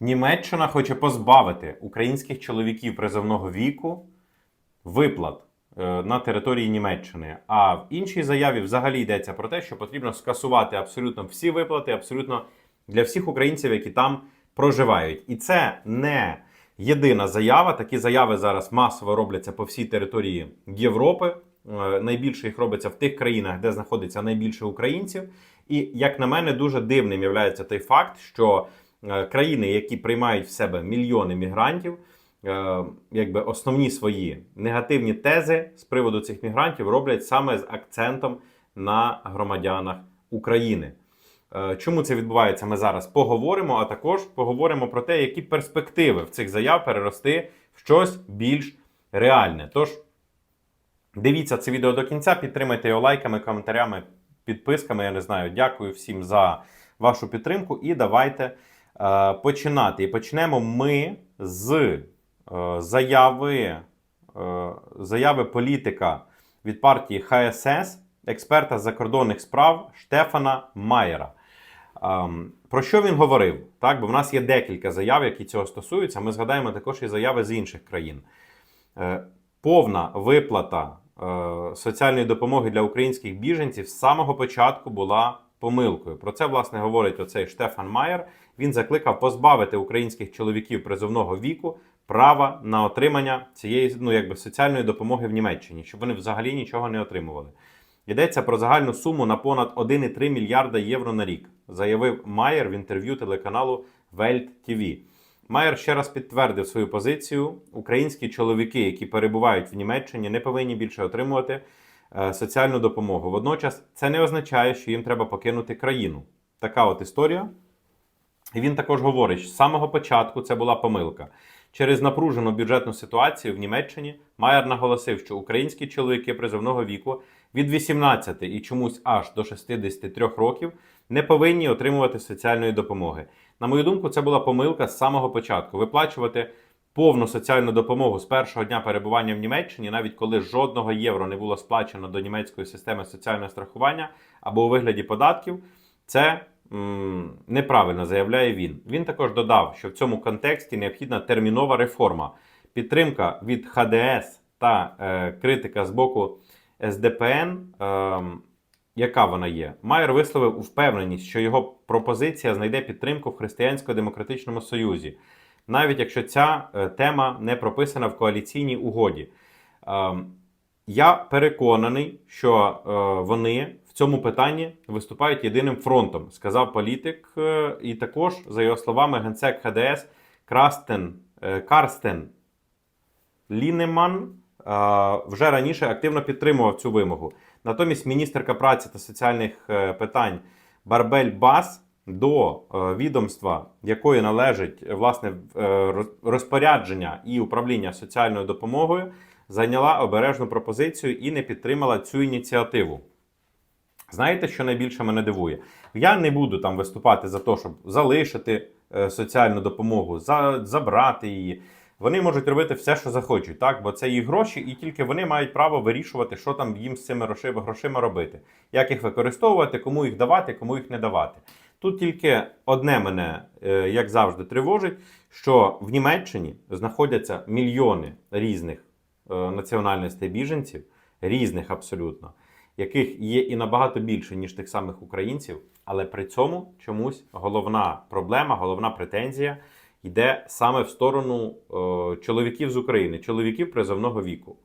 Німеччина хоче позбавити українських чоловіків призовного віку виплат е, на території Німеччини. А в іншій заяві взагалі йдеться про те, що потрібно скасувати абсолютно всі виплати, абсолютно для всіх українців, які там проживають. І це не єдина заява. Такі заяви зараз масово робляться по всій території Європи. Е, Найбільше їх робиться в тих країнах, де знаходиться найбільше українців. І як на мене, дуже дивним є той факт, що країни, які приймають в себе мільйони мігрантів, е, якби основні свої негативні тези з приводу цих мігрантів роблять саме з акцентом на громадянах України. Е, Чому це відбувається? Ми зараз поговоримо, а також поговоримо про те, які перспективи в цих заяв перерости в щось більш реальне. Тож дивіться це відео до кінця, підтримайте його лайками, коментарями, підписками. Я не знаю. Дякую всім за вашу підтримку. І давайте е, починати. І почнемо ми з е, заяви, е, заяви політика від партії ХСС, експерта закордонних справ Штефана Майера. Ем, Про що він говорив? Так, бо в нас є декілька заяв, які цього стосуються. Ми згадаємо також і заяви з інших країн. Е, Повна виплата е, соціальної допомоги для українських біженців з самого початку була помилкою. Про це власне говорить оцей Штефан Майер. Він закликав позбавити українських чоловіків призовного віку права на отримання цієї ну, якби, соціальної допомоги в Німеччині, щоб вони взагалі нічого не отримували. Йдеться про загальну суму на понад 1,3 мільярда євро на рік, заявив Майер в інтерв'ю телеканалу Welt TV. Майер ще раз підтвердив свою позицію. Українські чоловіки, які перебувають в Німеччині, не повинні більше отримувати соціальну допомогу. Водночас це не означає, що їм треба покинути країну. Така от історія. І він також говорить, що з самого початку це була помилка. Через напружену бюджетну ситуацію в Німеччині Майер наголосив, що українські чоловіки призовного віку від 18 і чомусь аж до 63 років не повинні отримувати соціальної допомоги. На мою думку, це була помилка з самого початку. Виплачувати повну соціальну допомогу з першого дня перебування в Німеччині, навіть коли жодного євро не було сплачено до німецької системи соціального страхування або у вигляді податків, це м, неправильно заявляє він. Він також додав, що в цьому контексті необхідна термінова реформа, підтримка від ХДС та е, критика з боку СДПН. Е, яка вона є? Майер висловив впевненість, що його пропозиція знайде підтримку в Християнсько-демократичному Союзі, навіть якщо ця е, тема не прописана в коаліційній угоді. Ем, Я переконаний, що е, вони в цьому питанні виступають єдиним фронтом, сказав політик. Е, І також, за його словами, генсек ХДС Крастен, Карстен Лінеман вже раніше активно підтримував цю вимогу. Натомість міністерка праці та соціальних питань Барбель Бас до е, відомства, якої належить е, власне е, розпорядження і управління соціальною допомогою, зайняла обережну пропозицію і не підтримала цю ініціативу. Знаєте, що найбільше мене дивує? Я не буду там виступати за те, щоб залишити соціальну допомогу, за, забрати її. Вони можуть робити все, що захочуть, так? бо це їх гроші, і тільки вони мають право вирішувати, що там їм з цими грошима робити, як їх використовувати, кому їх давати, кому їх не давати. Тут тільки одне мене, е, як завжди, тривожить, що в Німеччині знаходяться мільйони різних е, національностей біженців, різних абсолютно, яких є і набагато більше, ніж тих самих українців, але при цьому чомусь головна проблема, головна претензія йде саме в сторону е, чоловіків з України, чоловіків призовного віку.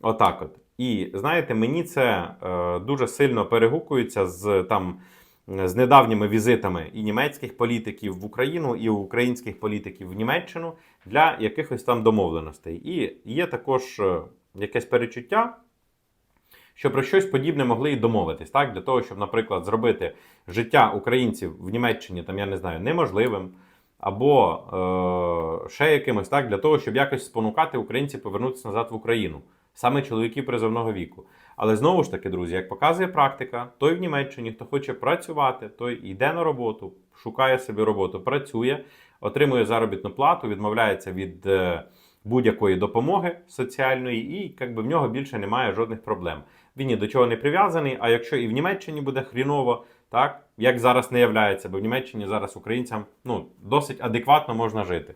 Отак от. І знаєте, мені це е, дуже сильно перегукується з там. З недавніми візитами і німецьких політиків в Україну, і українських політиків в Німеччину для якихось там домовленостей. І є також е, якесь перечуття, що про щось подібне могли і домовитись, так? Для того, щоб, наприклад, зробити життя українців в Німеччині, там, я не знаю, неможливим, або е, ще якимось, так, для того, щоб якось спонукати українців повернутися назад в Україну, саме чоловіків призовного віку. Але знову ж таки, друзі, як показує практика, той в Німеччині, хто хоче працювати, той йде на роботу, шукає собі роботу, працює, отримує заробітну плату, відмовляється від е, будь-якої допомоги соціальної, і якби в нього більше немає жодних проблем. Він ні до чого не прив'язаний. А якщо і в Німеччині буде хріново, Так, як зараз не являється, бо в Німеччині зараз українцям ну, досить адекватно можна жити.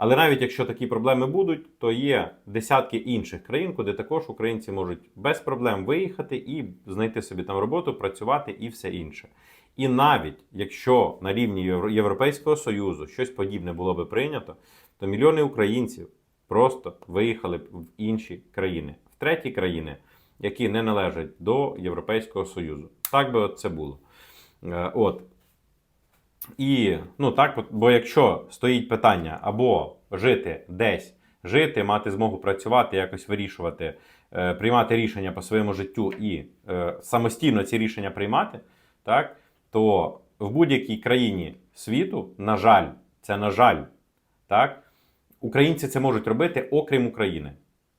Але навіть якщо такі проблеми будуть, то є десятки інших країн, куди також українці можуть без проблем виїхати і знайти собі там роботу, працювати і все інше. І навіть якщо на рівні Європейського Союзу щось подібне було би прийнято, то мільйони українців просто виїхали б в інші країни, в треті країни, які не належать до Європейського Союзу. Так би це було. Е, От. І ну так, бо якщо стоїть питання або жити десь, жити, мати змогу працювати, якось вирішувати, е, приймати рішення по своєму життю і е, самостійно ці рішення приймати, так, то в будь-якій країні світу, на жаль, це на жаль, так, українці це можуть робити, окрім України.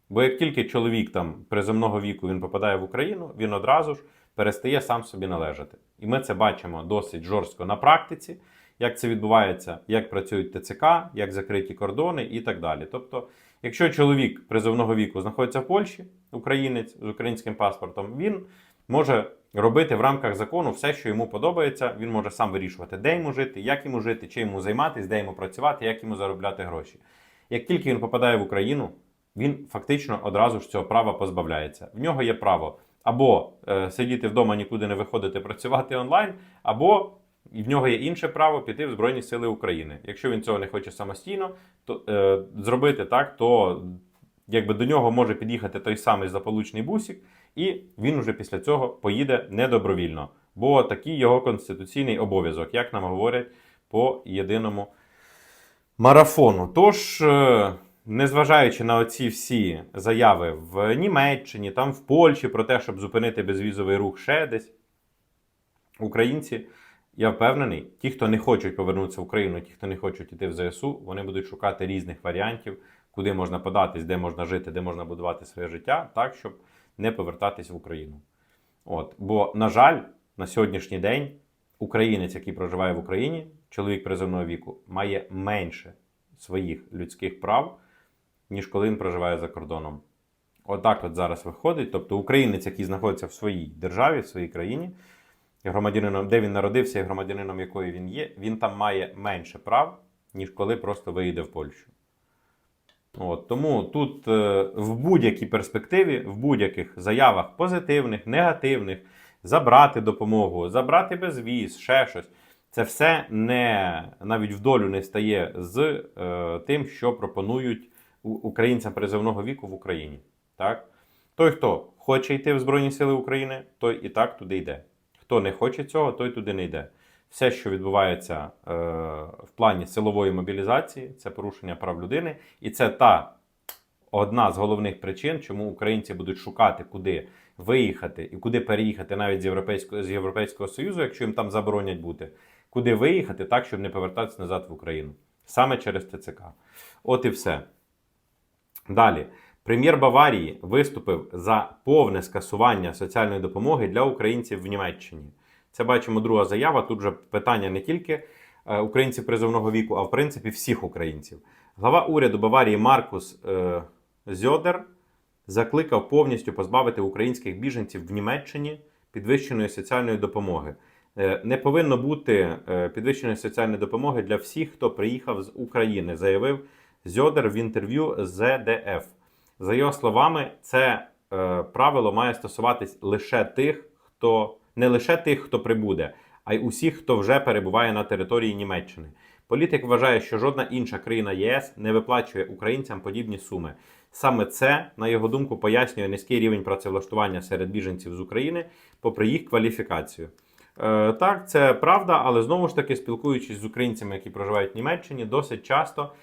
Бо як тільки чоловік там приземного віку він попадає в Україну, він одразу ж перестає сам собі належати. І ми це бачимо досить жорстко на практиці, як це відбувається, як працюють ТЦК, як закриті кордони і так далі. Тобто, якщо чоловік призовного віку знаходиться в Польщі, українець з українським паспортом, він може робити в рамках закону все, що йому подобається. Він може сам вирішувати, де йому жити, як йому жити, чим йому займатися, де йому працювати, як йому заробляти гроші. Як тільки він попадає в Україну, він фактично одразу ж цього права позбавляється. В нього є право або е, сидіти вдома, нікуди не виходити, працювати онлайн, або в нього є інше право піти в Збройні Сили України. Якщо він цього не хоче самостійно, то е, зробити так, то якби до нього може під'їхати той самий заполучний бусик, і він вже після цього поїде недобровільно. Бо такий його конституційний обов'язок, як нам говорять по єдиному марафону. Тож, е, незважаючи на оці всі заяви в Німеччині, там в Польщі про те, щоб зупинити безвізовий рух ще десь, українці, я впевнений, ті, хто не хочуть повернутися в Україну, ті, хто не хочуть іти в ЗСУ, вони будуть шукати різних варіантів, куди можна податись, де можна жити, де можна будувати своє життя, так, щоб не повертатись в Україну. От. Бо, на жаль, на сьогоднішній день українець, який проживає в Україні, чоловік призовного віку, має менше своїх людських прав, ніж коли він проживає за кордоном. Отак от зараз виходить. Тобто українець, який знаходиться в своїй державі, в своїй країні, громадянином, де він народився і громадянином якої він є, він там має менше прав, ніж коли просто виїде в Польщу. От, тому тут е, в будь-якій перспективі, в будь-яких заявах позитивних, негативних, забрати допомогу, забрати безвіз, ще щось. Це все не навіть в долю не стає з е, тим, що пропонують українцям призовного віку в Україні. Так? Той, хто хоче йти в Збройні Сили України, той і так туди йде. Хто не хоче цього, той туди не йде. Все, що відбувається е, в плані силової мобілізації, це порушення прав людини, і це та одна з головних причин, чому українці будуть шукати, куди виїхати і куди переїхати навіть з Європейського, з Європейського Союзу, якщо їм там заборонять бути, куди виїхати так, щоб не повертатися назад в Україну. Саме через ТЦК. От і все. Далі. Прем'єр Баварії виступив за повне скасування соціальної допомоги для українців в Німеччині. Це бачимо друга заява. Тут же питання не тільки е, українців призовного віку, а в принципі всіх українців. Глава уряду Баварії Маркус е, Зьодер закликав повністю позбавити українських біженців в Німеччині підвищеної соціальної допомоги. Е, Не повинно бути е, підвищеної соціальної допомоги для всіх, хто приїхав з України, заявив Зьодер в інтерв'ю з ZDF. За його словами, це е, правило має стосуватись лише тих, хто не лише тих, хто прибуде, а й усіх, хто вже перебуває на території Німеччини. Політик вважає, що жодна інша країна ЄС не виплачує українцям подібні суми. Саме це, на його думку, пояснює низький рівень працевлаштування серед біженців з України, попри їх кваліфікацію. Е, так, це правда, але знову ж таки, спілкуючись з українцями, які проживають в Німеччині, досить часто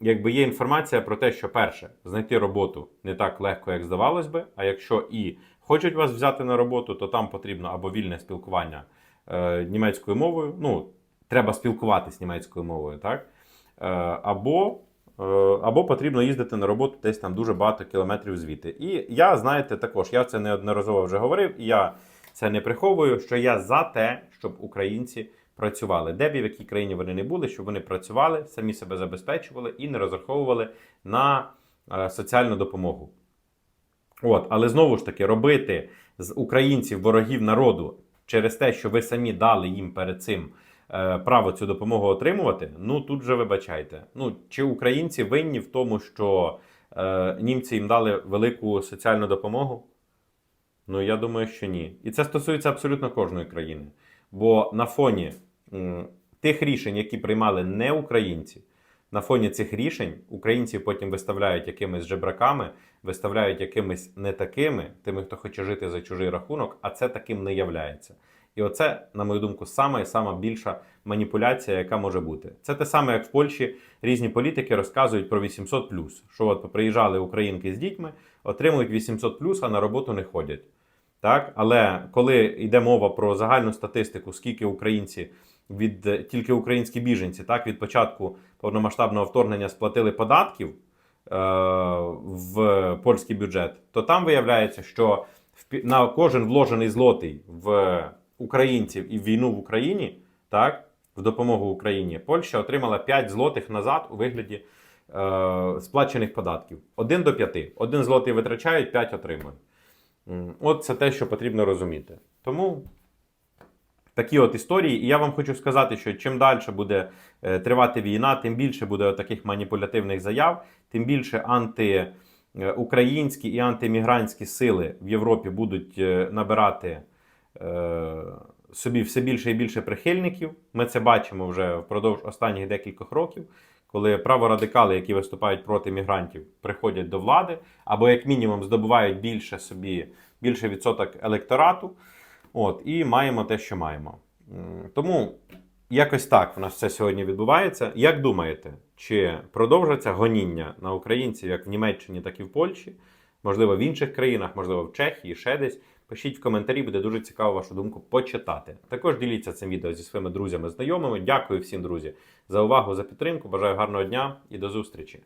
якби є інформація про те, що перше, знайти роботу не так легко, як здавалось би. А якщо і хочуть вас взяти на роботу, то там потрібно або вільне спілкування е, німецькою мовою. Ну, треба спілкуватись німецькою мовою, так? Е, або, е, або потрібно їздити на роботу десь там дуже багато кілометрів звідти. І я, знаєте, також я це неодноразово вже говорив, і я це не приховую, що я за те, щоб українці працювали, де б і в якій країні вони не були, щоб вони працювали, самі себе забезпечували і не розраховували на е, соціальну допомогу. От, але знову ж таки, робити з українців ворогів народу через те, що ви самі дали їм перед цим е, право цю допомогу отримувати, ну тут же вибачайте. Ну чи українці винні в тому, що е, німці їм дали велику соціальну допомогу? Ну я думаю, що ні. І це стосується абсолютно кожної країни. Бо на фоні тих рішень, які приймали не українці, на фоні цих рішень українці потім виставляють якимись жебраками, виставляють якимись не такими, тими, хто хоче жити за чужий рахунок, а це таким не являється. І оце, на мою думку, сама і сама більша маніпуляція, яка може бути. Це те саме, як в Польщі різні політики розказують про 800 що от приїжджали українки з дітьми, отримують 800 а на роботу не ходять. Так? Але коли йде мова про загальну статистику, скільки українці від е, тільки українські біженці, так від початку повномасштабного вторгнення сплатили податків е, в польський бюджет, то там виявляється, що в на кожен вложений злотий в українців і в війну в Україні, так, в допомогу Україні, Польща отримала 5 злотих назад у вигляді е, сплачених податків. 1 до 5. Один злотий витрачають, 5 отримують. От це те, що потрібно розуміти. Тому такі от історії. І я вам хочу сказати, що чим далі буде е, тривати війна, тим більше буде таких маніпулятивних заяв, тим більше антиукраїнські і антимігрантські сили в Європі будуть е, набирати е, собі все більше і більше прихильників. Ми це бачимо вже впродовж останніх декількох років. Коли праворадикали, які виступають проти мігрантів, приходять до влади, або як мінімум здобувають більше собі більше відсоток електорату, От, і маємо те, що маємо. Тому якось так в нас все сьогодні відбувається. Як думаєте, чи продовжаться гоніння на українців як в Німеччині, так і в Польщі? Можливо, в інших країнах, можливо, в Чехії, ще десь. Пишіть в коментарі, буде дуже цікаво вашу думку почитати. Також діліться цим відео зі своїми друзями, знайомими. Дякую всім, друзі, за увагу, за підтримку. Бажаю гарного дня і до зустрічі!